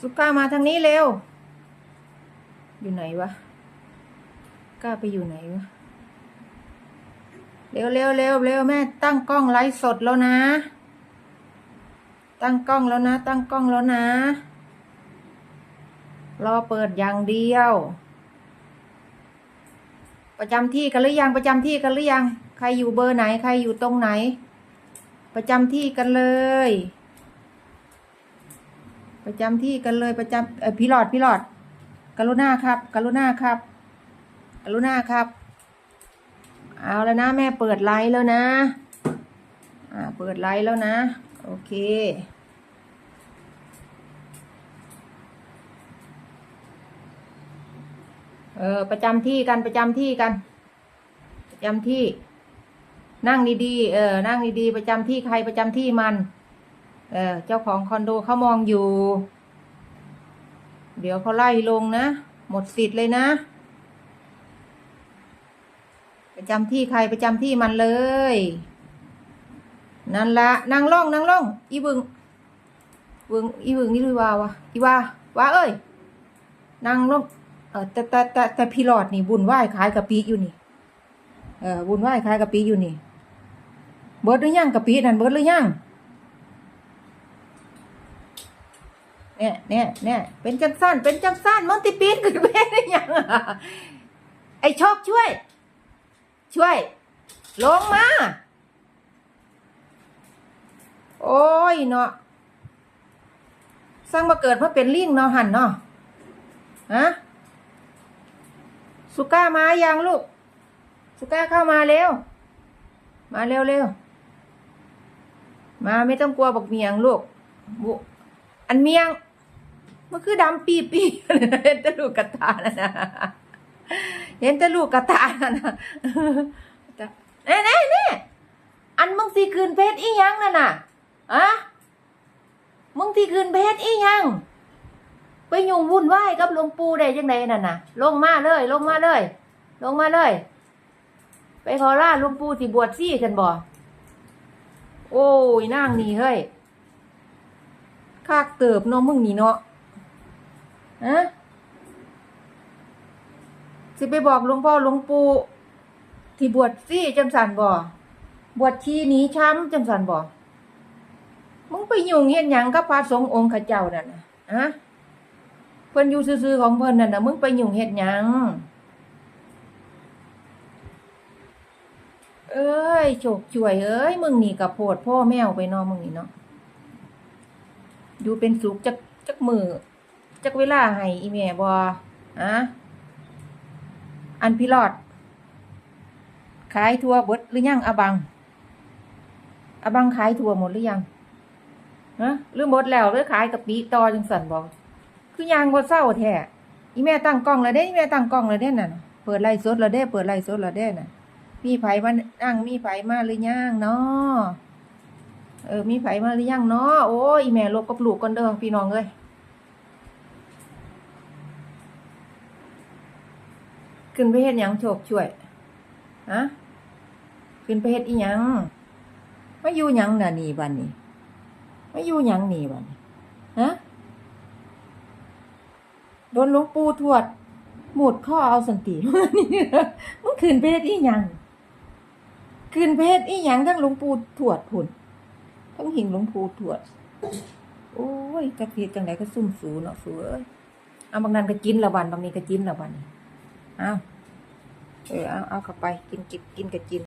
สุก้ามาทางนี้เร็ว อยู่ไหนวะก้าไปอยู่ไหนวะ เร็วเร็วเร็วเร็วแม่ตั้งกล้องไลฟ์สดแล้วนะ ตั้งกล้องแล้วนะ ตั้งกล้องแล้วนะ รอเปิดอย่างเดียว ประจำที่กันหรือยังประจำที่กันหรือยัง ใครอยู่เบอร์ไหน ใครอยู่ตรงไหน ประจำที่กันเลย ประจำที่กันเลยประจำเออพี่หลอดพี่หลอดกรุณาครับ กรุณาครับ กรุณาครับ เอาแล้วนะแม่เปิดไลฟ์แล้วนะ อ่าเปิดไลฟ์แล้วนะ โอเคเออประจำที่กันประจำที่กัน ประจำที่ นั่งดีๆเออนั่งดีๆประจำที่ใครประจำที่มัน เออเจ้าของคอนโดเขามองอยู่ เดี๋ยวเขาไล่ลงนะ หมดสิทธิ์เลยนะประจำที่ใครประจำที่มันเลย นั่นละนั่งล่องนั่งล่อง อีบึงบึงอีบึงนี่คือว่าวะอีว่าว่าเอ้ยนั่งล่องเออแต่แต่แต่แต่พี่หลอดนี่บุญไหว้ขายกะปิอยู่นี่เออบุญไหว้ขายกะปิอยู่นี่ เบิร์ดหรือยังกะปินั่นเบิร์ดหรือยัง เนี่ยเนี่ยเนี่ยเป็นจังสั้นเป็นจังสั้นมันติปีดกันเป็นได้ยังไอโชคช่วย ช่วย ลงมา โอ้ยเนาะสร้างมาเกิดมาเป็นลิงเนาะหันเนาะฮะสุก้ามายังลูก สุก้าเข้ามาเร็ว มาเร็วเร็วมาไม่ต้องกลัวบอกเมียงลูกบุอันเมียง มันคือดำปีปีเห็นแต่ลูกกระตานะนะเห็นแต่ลูกกระตานะนะเน่เน่เน่อันมึงสีคืนเพชรอียังนั่นน่ะอะมึงที่คืนเพชรอียัง ไปยุ่งวุ่นวายกับหลวงปู่ได้ยังไงนั่นน่ะ ลงมาเลย ลงมาเลย ลงมาเลย ไปขอลาหลวงปู่ที่บวชซี่กันบ่โอ้ยนางนี่เฮ้ยคากเติบเนาะมึงนี่เนาะ ฮะสิไปบอกหลวงพ่อหลวงปู่ที่บวชซี่จังสันบ่บวชชีหนีช้ำจังสันบ่มึงไปยุ่งเฮ็ดหยังกับพระสงฆ์องค์ข้าเจ้านั่นนะฮะเพิ่นอยู่ซื่อๆของเพิ่นนั่นนะมึงไปยุ่งเฮ็ดหยังเอ้ยโฉกช่วย เอ้ย มึงนี่กับโพดพ่อแมวไปนาะมึงนี่เนาะอยู่เป็นสุขจักจักมือ จักเวลาให้อีแม่บ่อะอันพี่รอดขายทัวเบิดหรือยังอบัง อบังขายทัวหมดหรือยังฮะหรือหมดแล้วหรือขายกะปิต่อจังสันบอกคือยางบ่เศร้าแท้อีแม่ตั้งกล้องแล้วเด้อีแม่ตั้งกล้องแล้วเด้น่ะเปิดไลฟ์สดแล้วเด้ เปิดไลฟ์สดแล้วเด้น่ะ มีไผมานั่งมีไผมาหรือยังเนาะเออมีไผมาหรือยังเนาะโอ้ยอีแม่ลบกับลูกก่อนเด้อพี่น้องเอ้ย ขึ้นไปเฮ็ดหยังโชคช่วยฮะขึ้นไปเฮ็ดอีหยังมาอยู่หยังน่ะนี่บัดนี้มาอยู่หยังนี่บัดนี้ฮะโดนหลวงปู่ทวดหมุดข้อเอาสันตินี่มึงขึ้นไปเฮ็ดอีหยังคืนเพศอีหยังทั้งหลวงปู่ถวดพุ่นทั้งหิงหลวงปู่ถวด โอ้ยจักเฮ็ดจังไดก็ซุ่มสูเนาะสูเอ้ยเอาบางนั้นก็กินละวันบางนี้ก็กินละวัน เอาเออเอาเอาเข้าไปกินกินกินก็กิน